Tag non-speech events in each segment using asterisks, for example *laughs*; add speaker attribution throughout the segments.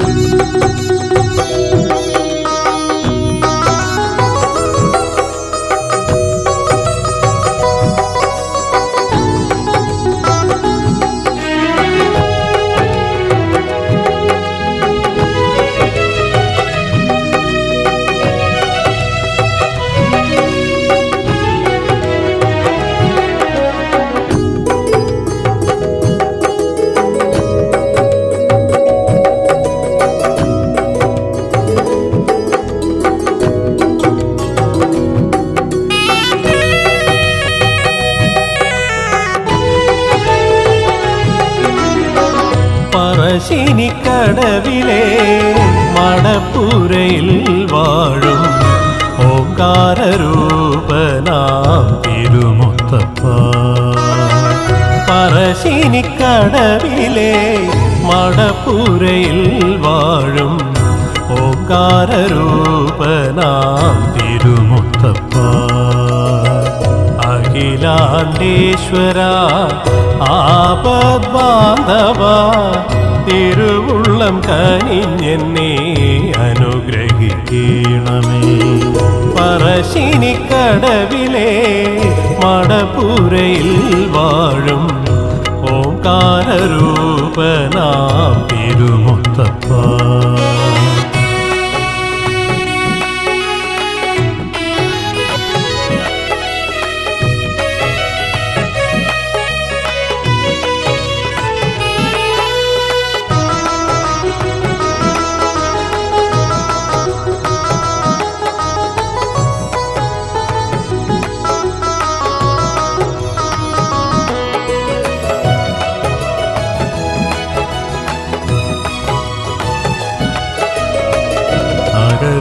Speaker 1: Thank *laughs* you. പറശ്ശിനിക്കടവിലെ മണപ്പുരയിൽ വാഴും ഓങ്കാരൂപനാം തിരുമുത്തപ്പ. പറശ്ശിനിക്കടവിലെ മണപ്പുരയിൽ വാഴും ഓങ്കാരൂപനാം തിരുമുത്തപ്പ. അഖിലാണ്ടേശ്വര ആപദ്ബാന്ധവ തിരുവുള്ളം കനിഞ്ഞെന്നെ അനുഗ്രഹിക്കണമേ. പറശ്ശിനിക്കടവിലെ മടപ്പുരയിൽ വാഴും ഓംകാരൂപനാം തിരുമുത്തപ്പ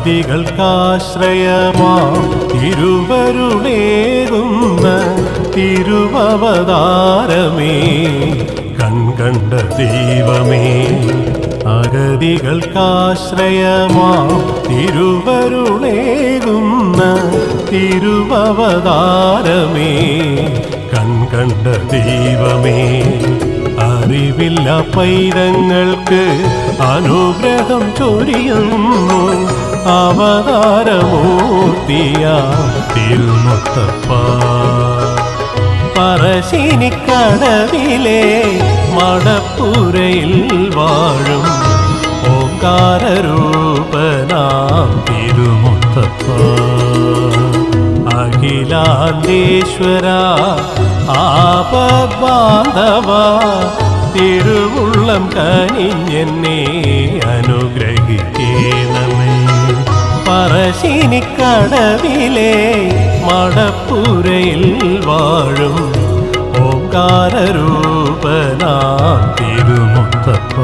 Speaker 1: അഗതികൾക്കാശ്രയമാം തിരുവരുളേകുന്ന തിരുവവതാരമേ. കൺകണ്ട ദൈവമേ അഗതികൾക്കാശ്രയമാം തിരുവരുളേകുന്ന തിരുവവതാരമേ. കൺകണ്ട ദൈവമേ അറിവില്ല പൈതങ്ങൾക്ക് അനുഗ്രഹം ചൊരിയുന്നു. അവതാരമൂർത്തിയ തിരുമുത്തപ്പ. പറശ്ശിനിക്കടവിലെ മടപ്പുരയിൽ വാഴും ഓങ്കാരൂപനാം തിരുമുത്തപ്പ. അഖിലാണ്ടേശ്വര ആപദ്ബാന്ധവ തിരുവുള്ളം കനിഞ്ഞെന്നെ അനുഗ്രഹിക്കണമേ. പറശ്ശിനിക്കടവിലെ മടപ്പുരയിൽ വാഴും ഓങ്കാരൂപനാം തിരുമുത്തപ്പ.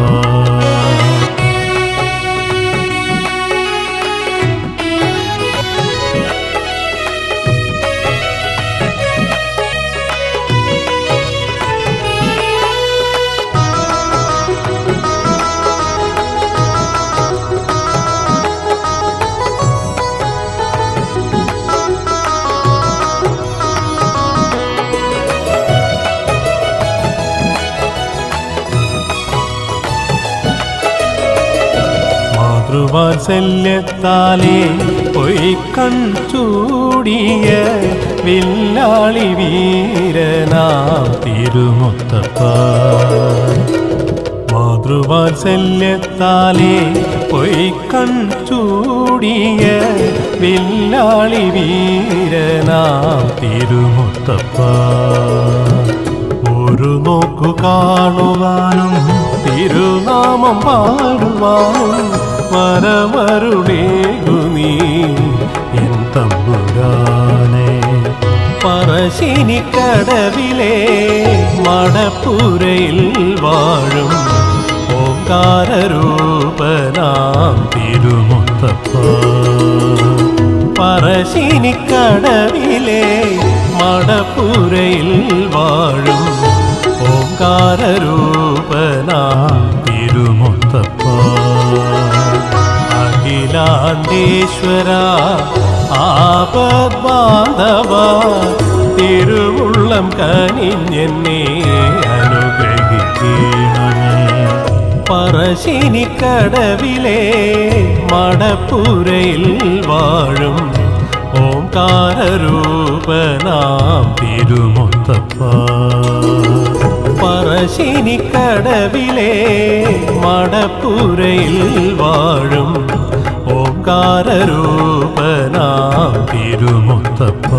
Speaker 1: മാതൃവാത്സല്യത്താലേ പൊയ്ക്കൺ ചൂടിയ വില്ലാളി വീരനാം തിരുമുത്തപ്പ. മാതൃവാത്സല്യത്താലേ പൊയ്ക്കൺ ചൂടിയ വില്ലാളി വീരനാം തിരുമുത്തപ്പ. ഒരു നോക്കു കാണുവാനും തിരുനാമം പാടുവാനും മരമരുടേകു നീ. എൻ തമ്പുരാനെ പറശ്ശിനിക്കടവിലെ മടപ്പുരയിൽ വാഴും ഓങ്കാരൂപനാം തിരുമുത്തപ്പ. പറശ്ശിനിക്കടവിലെ മടപ്പുരയിൽ വാഴും ഓങ്കാരൂപനാം അഖിലാണ്ടേശ്വര ആപദ്ബാന്ധവ തിരുവുള്ളം കനിഞ്ഞെന്നെ അനുഗ്രഹിക്കണമേ. പറ പറശ്ശിനിക്കടവിലെ മടപ്പുരയിൽ വാഴും ഓംകാരൂപനാം തിരുമുത്തപ്പ. പറശ്ശിനിക്കടവിലെ മടപ്പുരയിൽ വാഴും ഓംകാരൂപനാം തിരുമുത്തപ്പ.